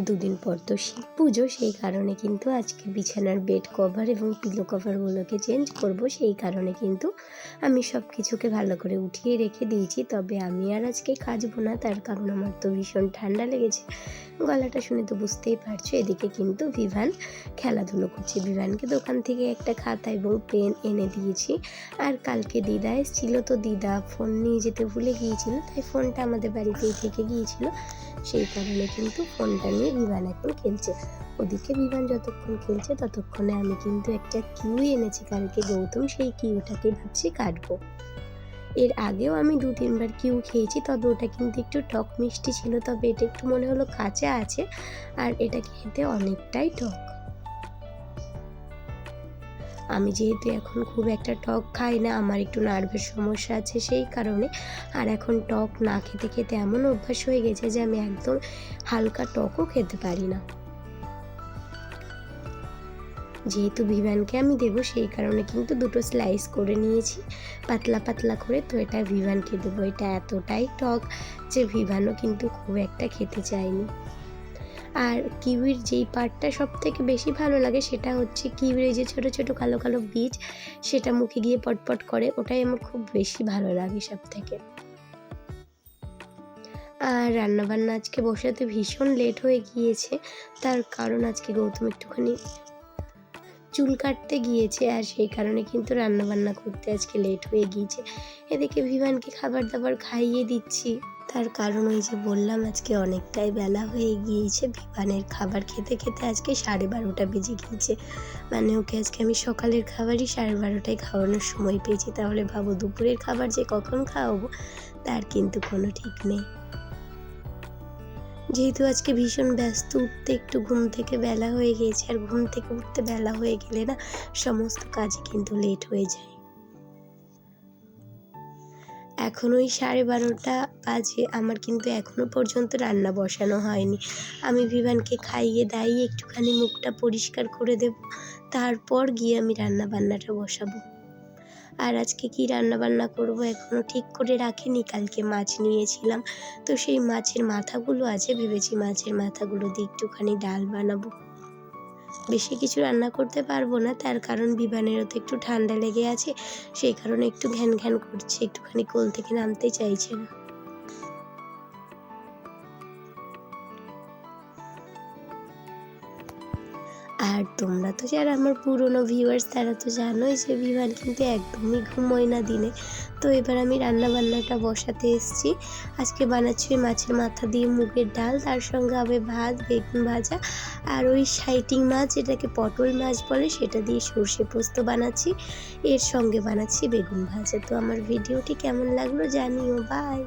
দুদিন পর তো শিব পুজো, সেই কারণে কিন্তু আজকে বিছানার বেড কভার এবং পিলো কভারগুলোকে চেঞ্জ করব। সেই কারণে কিন্তু আমি সব কিছুকে ভালো করে উঠিয়ে রেখে দিয়েছি। তবে আমি আর আজকে কাচবো না, তার কারণ আমার তো ভীষণ ঠান্ডা লেগেছে। গলাটা শুনে তো বুঝতেই পারছ, এদিকে কিন্তু বিভান খেলাধুলো করছে। বিভানকে দোকান থেকে একটা খাতা এবং পেন এনে দিয়েছি। আর কালকে দিদা এসেছিল, তো দিদা ফোন নিয়ে যেতে ভুলে গিয়েছিল, তাই ফোনটা আমাদের বাড়িতেই থেকে গিয়েছিল। সেই কারণে কিন্তু ফোনটা নিয়ে বিমান এখন খেলছে। ওদিকে বিমান যতক্ষণ খেলছে ততক্ষণে আমি কিন্তু একটা কিউ এনেছি কালকে গৌতম সেই কিউটাকে ভাবছি কাটবো। এর আগেও আমি দু তিনবার কিউ খেয়েছি, তবে ওটা কিন্তু একটু টক মিষ্টি ছিল, তবে এটা একটু মনে হলো কাঁচা আছে, আর এটা খেতে অনেকটাই টক। আমি যেহেতু এখন খুব একটা টক খাই না, আমার একটু নার্ভের সমস্যা আছে সেই কারণে। আর এখন টক না খেতে খেতে এমন অভ্যাস হয়ে গেছে যে আমি একদম হালকা টকও খেতে পারি না। যেহেতু ভিভানকে আমি দেবো, সেই কারণে কিন্তু দুটো স্লাইস করে নিয়েছি। পাতলা পাতলা করে তো এটা ভিভানকে দেবো। এটা এতটাই টক যে ভিভানও কিন্তু খুব একটা খেতে চায়নি। আর কিউইর যেই পার্টটা সব থেকে বেশি ভালো লাগে সেটা হচ্ছে কিউইর যে ছোট ছোট কালো কালো বীজ, সেটা মুখে গিয়ে পটপট করে, ওটাই আমার খুব বেশি ভালো লাগে সব থেকে আর রান্নাবান্না আজকে বসাতে ভীষণ লেট হয়ে গিয়েছে, তার কারণ আজকে গৌতম একটুখানি চুল কাটতে গিয়েছে, আর সেই কারণে কিন্তু রান্নাবান্না করতে আজকে লেট হয়ে গিয়েছে। এদিকে ভিভানকে খাবার দাবার খাইয়ে দিচ্ছি। তার কারণ ওই যে বললাম, আজকে অনেকটাই বেলা হয়ে গিয়েছে। ভিভানের খাবার খেতে খেতে আজকে সাড়ে বারোটা বেজে গিয়েছে। মানে ওকে আজকে আমি সকালের খাবারই সাড়ে বারোটায় খাওয়ানোর সময় পেয়েছি। তাহলে ভাবো দুপুরের খাবার যে কখন খাওয়াবো, তার কিন্তু কোনো ঠিক নেই। যেহেতু আজকে ভীষণ ব্যস্ত, উঠতে একটু ঘুম থেকে বেলা হয়ে গিয়েছে। আর ঘুম থেকে উঠতে বেলা হয়ে গেলে না, সমস্ত কাজে কিন্তু লেট হয়ে যায়। এখন ওই সাড়ে বারোটা বাজে, আমার কিন্তু এখনও পর্যন্ত রান্না বসানো হয়নি। আমি বিমানকে খাইয়ে দাইয়ে একটুখানি মুখটা পরিষ্কার করে দেব, তারপর গিয়ে আমি রান্না বান্নাটা বসাবো। আর আজকে কি রান্না বান্না করব এখনও ঠিক করে রাখিনি, কালকে মাছ নিয়েছিলাম। তো সেই মাছের মাথাগুলো আছে, ভেবেছি মাছের মাথাগুলো দিয়ে একটুখানি ডাল বানাবো। বেশি কিছু রান্না করতে পারব না। তার কারণ বিমানেরও তো একটু ঠান্ডা লেগে আছে, সেই কারণে একটু ঘ্যান ঘ্যান করছে, একটুখানি কোল থেকে নামতে চাইছে না। আর তোমরা তো যারা আমার পুরনো ভিউয়ার্স তারা তো জানোই যে বিমান কিন্তু একদমই ঘুমোয় না দিনে। তো এবার আমি রান্না বান্নাটা বসাতে এসেছি। আজকে বানাচ্ছি মাছের মাথা দিয়ে মুগের ডাল, তার সঙ্গে হবে ভাত, বেগুন ভাজা, আর ওই সাইটিং মাছ, যেটাকে পটল মাছ বলে, সেটা দিয়ে সর্ষে পোস্ত বানাচ্ছি। এর সঙ্গে বানাচ্ছি বেগুন ভাজা। তো আমার ভিডিওটি কেমন লাগল জানিও। বাই